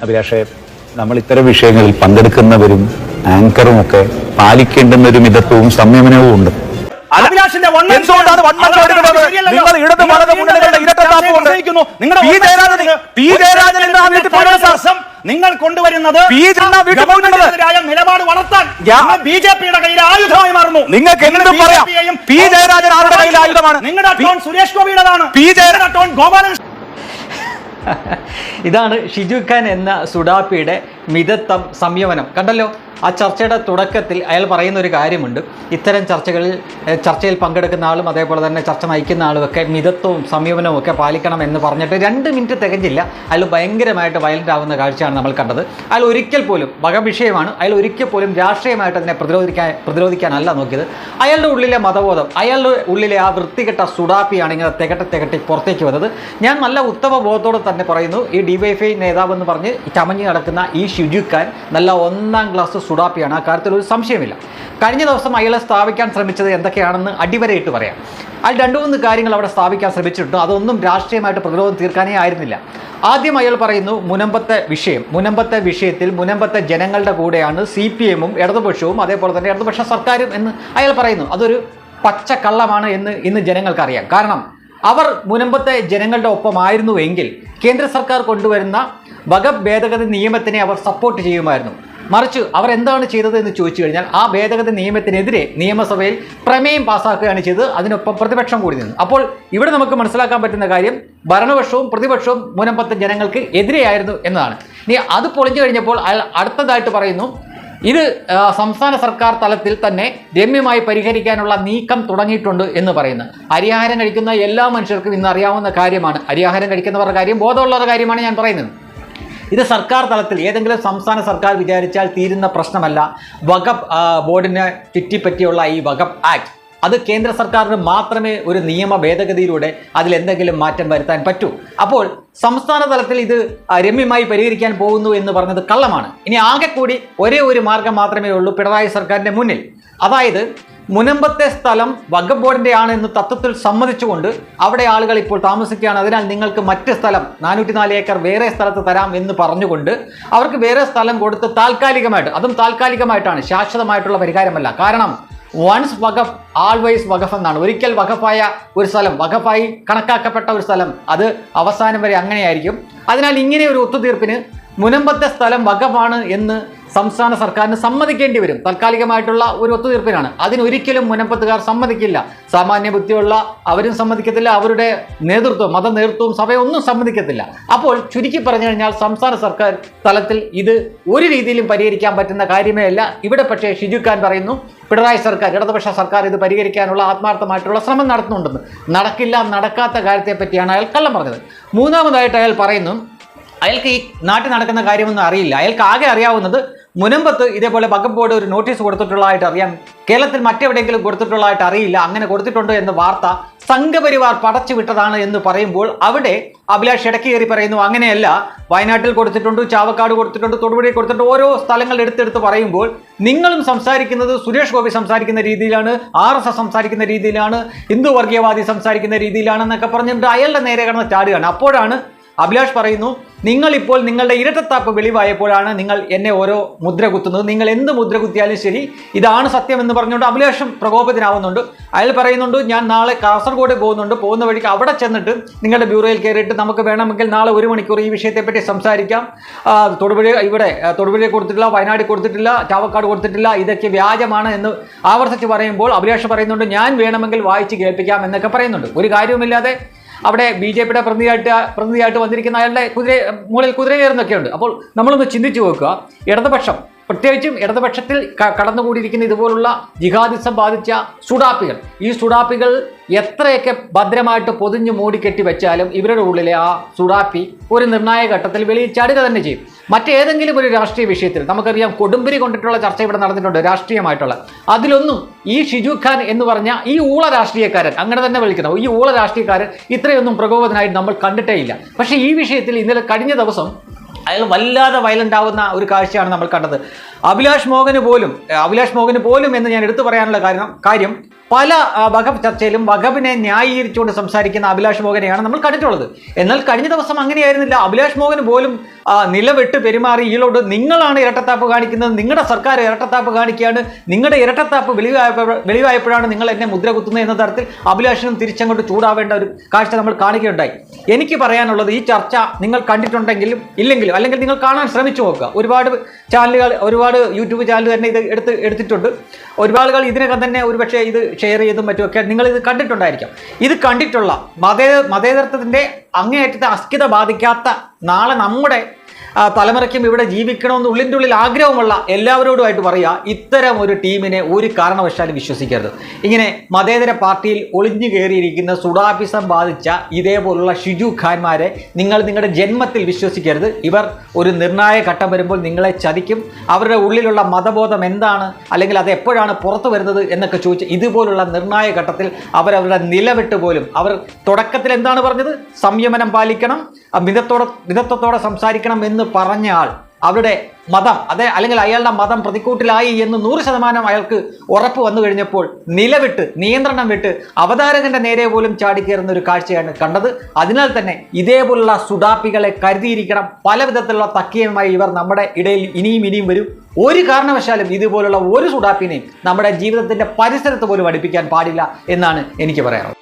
അഭിലാഷെ നമ്മൾ ഇത്തരം വിഷയങ്ങളിൽ പങ്കെടുക്കുന്നവരും ആങ്കറും ഒക്കെ പാലിക്കേണ്ടുന്ന ഒരു മിതത്വവും സംയമനവും ഉണ്ട് എന്തുകൊണ്ടാണ് നിങ്ങൾ ഇടത് വലത് മുന്നണികളുടെ പി ജയരാജൻ- പി ജയരാജൻ എന്താ വീട്ടിൽ പോയത് സാർ? നിങ്ങൾ കൊണ്ടുവരുന്നത്? നിലപാട് വളർത്താൻ ബി ജെ പിയുടെ കയ്യിൽ ആയുധമായി മാറുന്നു നിങ്ങൾക്ക് എന്തും പറയാം. പി ജയരാജൻ ആരുടെ കയ്യിൽ ആയുധമാണ്? നിങ്ങളുടെ സുരേഷ് ഗോപിയുടെതാണ് പി ജയരാജൻ ഗോപാലകൃഷ്ണൻ ഇതാണ് ഷിജു ഖാൻ എന്ന സുഡാപ്പിയുടെ മിതത്വം സംയമനം. കണ്ടല്ലോ? ആ ചർച്ചയുടെ തുടക്കത്തിൽ അയാൾ പറയുന്ന ഒരു കാര്യമുണ്ട്. ഇത്തരം ചർച്ചകളിൽ ചർച്ചയിൽ പങ്കെടുക്കുന്ന ആളും അതേപോലെ തന്നെ ചർച്ച നയിക്കുന്ന ആളുമൊക്കെ മിതത്വവും സംയമനവും ഒക്കെ പാലിക്കണം എന്ന് പറഞ്ഞിട്ട് രണ്ട് മിനിറ്റ് തികഞ്ഞില്ല. അയാൾ ഭയങ്കരമായിട്ട് വയലന്റ് ആവുന്ന കാഴ്ചയാണ് നമ്മൾ കണ്ടത്. അയാൾ ഒരിക്കൽ പോലും വകവിഷയമാണ്. അയാൾ ഒരിക്കൽ പോലും രാഷ്ട്രീയമായിട്ട് അതിനെ പ്രതിരോധിക്കാൻ പ്രതിരോധിക്കാനല്ല നോക്കിയത്. അയാളുടെ ഉള്ളിലെ മതബോധം അയാളുടെ ഉള്ളിലെ ആ വൃത്തികെട്ട സുഡാപ്പിയാണ് ഇങ്ങനെ തികട്ടി തികട്ടി പുറത്തേക്ക് വന്നത്. ഞാൻ നല്ല ഉത്തമ ബോധത്തോടെ തന്നെ പറയുന്നു ഈ ഡി ഡിവൈഫൈ നേതാവ് എന്ന് പറഞ്ഞ് ചമഞ്ഞ് നടക്കുന്ന ഈ ഷിജു നല്ല ഒന്നാം ക്ലാസ് സുഡാപ്പിയാണ്. ആ കാര്യത്തിൽ ഒരു സംശയമില്ല. കഴിഞ്ഞ ദിവസം അയാളെ സ്ഥാപിക്കാൻ ശ്രമിച്ചത് എന്തൊക്കെയാണെന്ന് അടിവരയിട്ട് പറയാം. അയാൾ രണ്ടു മൂന്ന് കാര്യങ്ങൾ അവിടെ സ്ഥാപിക്കാൻ ശ്രമിച്ചിട്ടുണ്ട്. അതൊന്നും രാഷ്ട്രീയമായിട്ട് പ്രതിരോധം തീർക്കാനേ ആയിരുന്നില്ല. ആദ്യം അയാൾ പറയുന്നു മുനമ്പത്തെ വിഷയം മുനമ്പത്തെ വിഷയത്തിൽ മുനമ്പത്തെ ജനങ്ങളുടെ കൂടെയാണ് സി പി എമ്മും ഇടതുപക്ഷവും അതേപോലെ തന്നെ ഇടതുപക്ഷ സർക്കാരും എന്ന് അയാൾ പറയുന്നു. അതൊരു പച്ച കള്ളമാണ് എന്ന് ഇന്ന് ജനങ്ങൾക്കറിയാം. കാരണം അവർ മുനമ്പത്തെ ജനങ്ങളുടെ ഒപ്പമായിരുന്നു എങ്കിൽ കേന്ദ്ര സർക്കാർ കൊണ്ടുവരുന്ന വകഭേദഗതി ഭേദഗതി നിയമത്തിനെ അവർ സപ്പോർട്ട് ചെയ്യുമായിരുന്നു. മറിച്ച് അവർ എന്താണ് ചെയ്തത് എന്ന് ചോദിച്ചു കഴിഞ്ഞാൽ ആ ഭേദഗതി നിയമത്തിനെതിരെ നിയമസഭയിൽ പ്രമേയം പാസ്സാക്കുകയാണ് ചെയ്തത്. അതിനൊപ്പം പ്രതിപക്ഷം കൂടി നിന്നു. അപ്പോൾ ഇവിടെ നമുക്ക് മനസ്സിലാക്കാൻ പറ്റുന്ന കാര്യം ഭരണപക്ഷവും പ്രതിപക്ഷവും മുനമ്പത്തെ ജനങ്ങൾക്ക് എതിരെയായിരുന്നു എന്നതാണ്. ഇനി അത് പൊളിഞ്ഞു കഴിഞ്ഞപ്പോൾ അടുത്തതായിട്ട് പറയുന്നു ഇത് സംസ്ഥാന സർക്കാർ തലത്തിൽ തന്നെ രമ്യമായി പരിഹരിക്കാനുള്ള നീക്കം തുടങ്ങിയിട്ടുണ്ട് എന്ന് പറയുന്നു. അരിയാഹാരം കഴിക്കുന്ന എല്ലാ മനുഷ്യർക്കും ഇന്ന് അറിയാവുന്ന കാര്യമാണ്. അരിയാഹാരം കഴിക്കുന്നവരുടെ കാര്യം ബോധമുള്ളവരുടെ കാര്യമാണ് ഞാൻ പറയുന്നത്. ഇത് സർക്കാർ തലത്തിൽ ഏതെങ്കിലും സംസ്ഥാന സർക്കാർ വിചാരിച്ചാൽ തീരുന്ന പ്രശ്നമല്ല. വകഫ് ബോർഡിനെ ചുറ്റിപ്പറ്റിയുള്ള ഈ വകഫ് ആക്ട് അത് കേന്ദ്ര സർക്കാരിന് മാത്രമേ ഒരു നിയമ ഭേദഗതിയിലൂടെ അതിൽ എന്തെങ്കിലും മാറ്റം വരുത്താൻ പറ്റൂ. അപ്പോൾ സംസ്ഥാന തലത്തിൽ ഇത് രമ്യമായി പരിഹരിക്കാൻ പോകുന്നു എന്ന് പറഞ്ഞത് കള്ളമാണ്. ഇനി ആകെ കൂടി ഒരേ ഒരു മാർഗം മാത്രമേ ഉള്ളൂ പിണറായി സർക്കാരിന്റെ മുന്നിൽ. അതായത് മുനമ്പത്തെ സ്ഥലം വഖഫ് ബോർഡിന്റെ ആണ് എന്ന് തത്വത്തിൽ സമ്മതിച്ചുകൊണ്ട് അവിടെ ആളുകൾ ഇപ്പോൾ താമസിക്കുകയാണ്. അതിനാൽ നിങ്ങൾക്ക് മറ്റ് സ്ഥലം നാനൂറ്റി നാല് ഏക്കർ വേറെ സ്ഥലത്ത് തരാം എന്ന് പറഞ്ഞുകൊണ്ട് അവർക്ക് വേറെ സ്ഥലം കൊടുത്ത് താൽക്കാലികമായിട്ട് അതും താൽക്കാലികമായിട്ടാണ് ശാശ്വതമായിട്ടുള്ള പരിഹാരമല്ല. കാരണം വൺസ് വഖഫ് ആൾവൈസ് വഖഫ് എന്നാണ്. ഒരിക്കൽ വഖഫായ ഒരു സ്ഥലം വഖഫായി കണക്കാക്കപ്പെട്ട ഒരു സ്ഥലം അത് അവസാനം വരെ അങ്ങനെയായിരിക്കും. അതിനാൽ ഇങ്ങനെ ഒരു ഒത്തുതീർപ്പിന് മുനമ്പത്തെ സ്ഥലം വകവാണ് എന്ന് സംസ്ഥാന സർക്കാരിന് സമ്മതിക്കേണ്ടി വരും. താൽക്കാലികമായിട്ടുള്ള ഒരു ഒത്തുതീർപ്പിനാണ്. അതിനൊരിക്കലും മുനമ്പത്തുകാർ സമ്മതിക്കില്ല. സാമാന്യ ബുദ്ധിയുള്ള അവരും സമ്മതിക്കത്തില്ല. അവരുടെ നേതൃത്വം മത നേതൃത്വവും സഭയൊന്നും സമ്മതിക്കത്തില്ല. അപ്പോൾ ചുരുക്കി പറഞ്ഞു കഴിഞ്ഞാൽ സംസ്ഥാന സർക്കാർ തലത്തിൽ ഇത് ഒരു രീതിയിലും പരിഹരിക്കാൻ പറ്റുന്ന കാര്യമേ അല്ല. ഇവിടെ പക്ഷേ ഷിജു ഖാൻ പറയുന്നു പിണറായി സർക്കാർ ഇടതുപക്ഷ സർക്കാർ ഇത് പരിഹരിക്കാനുള്ള ആത്മാർത്ഥമായിട്ടുള്ള ശ്രമം നടത്തുന്നുണ്ടെന്ന്. നടക്കില്ല നടക്കാത്ത കാര്യത്തെ പറ്റിയാണ് അയാൾ കള്ളം പറഞ്ഞത്. മൂന്നാമതായിട്ട് അയാൾ പറയുന്നു അയാൾക്ക് ഈ നാട്ടിൽ നടക്കുന്ന കാര്യമൊന്നും അറിയില്ല. അയാൾക്ക് ആകെ അറിയാവുന്നത് മുനമ്പത്ത് ഇതേപോലെ വകുപ്പ് ബോർഡ് ഒരു നോട്ടീസ് കൊടുത്തിട്ടുള്ളതായിട്ട് അറിയാം. കേരളത്തിൽ മറ്റെവിടെയെങ്കിലും കൊടുത്തിട്ടുള്ളതായിട്ട് അറിയില്ല. അങ്ങനെ കൊടുത്തിട്ടുണ്ടോ എന്ന വാർത്ത സംഘപരിവാർ പടച്ചു വിട്ടതാണ് എന്ന് പറയുമ്പോൾ അവിടെ അഭിലാഷ് ഇടയ്ക്ക് കയറി പറയുന്നു അങ്ങനെയല്ല. വയനാട്ടിൽ കൊടുത്തിട്ടുണ്ട് ചാവക്കാട് കൊടുത്തിട്ടുണ്ട് തൊടുപുഴയിൽ കൊടുത്തിട്ടുണ്ട്. ഓരോ സ്ഥലങ്ങൾ എടുത്തെടുത്ത് പറയുമ്പോൾ നിങ്ങളും സംസാരിക്കുന്നത് സുരേഷ് ഗോപി സംസാരിക്കുന്ന രീതിയിലാണ് ആർ എസ് എസ് സംസാരിക്കുന്ന രീതിയിലാണ് ഹിന്ദു വർഗീയവാദി സംസാരിക്കുന്ന രീതിയിലാണെന്നൊക്കെ പറഞ്ഞിട്ട് അയാളുടെ നേരെ കിടന്ന് ചാടുകയാണ്. അപ്പോഴാണ് അഭിലാഷ് പറയുന്നു നിങ്ങൾ ഇപ്പോൾ നിങ്ങളുടെ ഇരട്ടത്താപ്പ് വെളിവായപ്പോഴാണ് നിങ്ങൾ എന്നെ ഓരോ മുദ്ര കുത്തുന്നത്. നിങ്ങൾ എന്ത് മുദ്ര കുത്തിയാലും ശരി ഇതാണ് സത്യം എന്ന് പറഞ്ഞുകൊണ്ട് അഭിലാഷം പ്രകോപത്തിനാവുന്നുണ്ട് അയാൾ പറയുന്നുണ്ട് ഞാൻ നാളെ കാസർഗോഡ് പോകുന്നുണ്ട്. പോകുന്ന വഴിക്ക് അവിടെ ചെന്നിട്ട് നിങ്ങളുടെ ബ്യൂറോയിൽ കയറിയിട്ട് നമുക്ക് വേണമെങ്കിൽ നാളെ ഒരു മണിക്കൂർ ഈ വിഷയത്തെപ്പറ്റി സംസാരിക്കാം. തൊടുപുഴ ഇവിടെ തൊടുപുഴ കൊടുത്തിട്ടില്ല വയനാട് കൊടുത്തിട്ടില്ല ചാവക്കാട് കൊടുത്തിട്ടില്ല. ഇതൊക്കെ വ്യാജമാണ് എന്ന് ആവർത്തിച്ച് പറയുമ്പോൾ അഭിലാഷ് പറയുന്നുണ്ട് ഞാൻ വേണമെങ്കിൽ വായിച്ച് കേൾപ്പിക്കാം എന്നൊക്കെ പറയുന്നുണ്ട്. ഒരു കാര്യവുമില്ലാതെ അവിടെ ബി ജെ പിയുടെ പ്രതിനിധിയായിട്ട് പ്രതിനിധിയായിട്ട് വന്നിരിക്കുന്ന അയാളുടെ കുതിര മുകളിൽ കുതിര കയറുന്നൊക്കെയുണ്ട് അപ്പോൾ നമ്മളൊന്ന് ചിന്തിച്ചു നോക്കുക. ഇടതുപക്ഷം പ്രത്യേകിച്ചും ഇടതുപക്ഷത്തിൽ കടന്നുകൂടിയിരിക്കുന്ന ഇതുപോലുള്ള ജിഹാദിസം ബാധിച്ച സുഡാപ്പികൾ. ഈ സുഡാപ്പികൾ എത്രയൊക്കെ ഭദ്രമായിട്ട് പൊതിഞ്ഞു മൂടിക്കെട്ടി വെച്ചാലും ഇവരുടെ ഉള്ളിലെ ആ സുഡാപ്പി ഒരു നിർണായക ഘട്ടത്തിൽ വെളിയിൽ ചാടുക തന്നെ ചെയ്യും. മറ്റേതെങ്കിലും ഒരു രാഷ്ട്രീയ വിഷയത്തിൽ നമുക്കറിയാം കൊടുമ്പിരി കൊണ്ടിട്ടുള്ള ചർച്ച ഇവിടെ നടന്നിട്ടുണ്ട് രാഷ്ട്രീയമായിട്ടുള്ള. അതിലൊന്നും ഈ ഷിജു ഖാൻ എന്ന് പറഞ്ഞ ഈ ഊള രാഷ്ട്രീയക്കാരൻ അങ്ങനെ തന്നെ വിളിക്കണം ഈ ഊള രാഷ്ട്രീയക്കാരൻ ഇത്രയൊന്നും പ്രകോപനായിട്ട് നമ്മൾ കണ്ടിട്ടേ ഇല്ല പക്ഷേ ഈ വിഷയത്തിൽ ഇന്നലെ കഴിഞ്ഞ ദിവസം അയാൾ വല്ലാതെ വയലന്റ് ആവുന്ന ഒരു കാഴ്ചയാണ് നമ്മൾ കണ്ടത്. അഭിലാഷ് മോഹന് പോലും അഭിലാഷ് മോഹന് പോലും എന്ന് ഞാൻ എടുത്തു പറയാനുള്ള കാരണം കാര്യം പല ആ, ചർച്ചയിലും വഖഫിനെ ന്യായീകരിച്ചുകൊണ്ട് സംസാരിക്കുന്ന അഭിലാഷ് മോഹനെയാണ് നമ്മൾ കണ്ടിട്ടുള്ളത്. എന്നാൽ കഴിഞ്ഞ ദിവസം അങ്ങനെയായിരുന്നില്ല. അഭിലാഷ് മോഹന് പോലും നിലവിട്ട് പെരുമാറി ഈളോട് നിങ്ങളാണ് ഇരട്ടത്താപ്പ് കാണിക്കുന്നത്. നിങ്ങളുടെ സർക്കാർ ഇരട്ടത്താപ്പ് കാണിക്കുകയാണ്. നിങ്ങളുടെ ഇരട്ടത്താപ്പ് വെളിവായപ്പോ വെളിവായപ്പോഴാണ് നിങ്ങൾ എന്നെ മുദ്ര കുത്തുന്നത് എന്ന തരത്തിൽ അഭിലാഷിനും തിരിച്ചങ്ങോട്ട് ചൂടാവേണ്ട ഒരു കാഴ്ച നമ്മൾ കാണുകയുണ്ടായി. എനിക്ക് പറയാനുള്ളത് ഈ ചർച്ച നിങ്ങൾ കണ്ടിട്ടുണ്ടെങ്കിലും ഇല്ലെങ്കിലും അല്ലെങ്കിൽ നിങ്ങൾ കാണാൻ ശ്രമിച്ചു നോക്കുക. ഒരുപാട് ചാനലുകൾ ഒരുപാട് യൂട്യൂബ് ചാനൽ തന്നെ ഇത് എടുത്ത് എടുത്തിട്ടുണ്ട്. ഒരുപാട് ആളുകൾ ഇതിനകം തന്നെ ഒരുപക്ഷെ ഇത് ഷെയർ ചെയ്തും മറ്റുമൊക്കെ നിങ്ങൾ ഇത് കണ്ടിട്ടുണ്ടായിരിക്കാം. ഇത് കണ്ടിട്ടുള്ള മതേ മതേതരത്വത്തിന്റെ അങ്ങേയറ്റത്തെ അസ്ഥിത ബാധിക്കാത്ത നാളെ നമ്മുടെ തലമുറയ്ക്കും ഇവിടെ ജീവിക്കണമെന്ന് ഉള്ളിന്റെ ഉള്ളിൽ ആഗ്രഹമുള്ള എല്ലാവരോടുമായിട്ട് പറയുക ഇത്തരം ഒരു ടീമിനെ ഒരു കാരണവശാലും വിശ്വസിക്കരുത്. ഇങ്ങനെ മതേതര പാർട്ടിയിൽ ഒളിഞ്ഞു കയറിയിരിക്കുന്ന സുഡാഫിസം ബാധിച്ച ഇതേപോലുള്ള ഷിജു ഖാൻമാരെ നിങ്ങൾ നിങ്ങളുടെ ജന്മത്തിൽ വിശ്വസിക്കരുത്. ഇവർ ഒരു നിർണായക ഘട്ടം വരുമ്പോൾ നിങ്ങളെ ചതിക്കും. അവരുടെ ഉള്ളിലുള്ള മതബോധം എന്താണ്? അല്ലെങ്കിൽ അത് എപ്പോഴാണ് പുറത്തു വരുന്നത് എന്നൊക്കെ ചോദിച്ച് ഇതുപോലുള്ള നിർണായക ഘട്ടത്തിൽ അവരവരുടെ നിലവിട്ട് പോലും അവർ തുടക്കത്തിൽ എന്താണ് പറഞ്ഞത്? സംയമനം പാലിക്കണം മിതത്തോടെ മിതത്വത്തോടെ സംസാരിക്കണം എന്ന് പറഞ്ഞ ആൾ അവരുടെ മതം അതെ അല്ലെങ്കിൽ അയാളുടെ മതം പ്രതിക്കൂട്ടിലായി എന്ന് നൂറ് ശതമാനം അയാൾക്ക് ഉറപ്പ് വന്നു കഴിഞ്ഞപ്പോൾ നിലവിട്ട് നിയന്ത്രണം വിട്ട് അവതാരകന്റെ നേരെ പോലും ചാടിക്കയറുന്ന ഒരു കാഴ്ചയാണ് കണ്ടത്. അതിനാൽ തന്നെ ഇതേപോലുള്ള സുഡാപ്പികളെ കരുതിയിരിക്കണം. പല വിധത്തിലുള്ള തക്കിയമായി ഇവർ നമ്മുടെ ഇടയിൽ ഇനിയും ഇനിയും വരും. ഒരു കാരണവശാലും ഇതുപോലുള്ള ഒരു സുഡാപ്പിനെയും നമ്മുടെ ജീവിതത്തിന്റെ പരിസരത്ത് പോലും അടുപ്പിക്കാൻ പാടില്ല എന്നാണ് എനിക്ക് പറയാനുള്ളത്.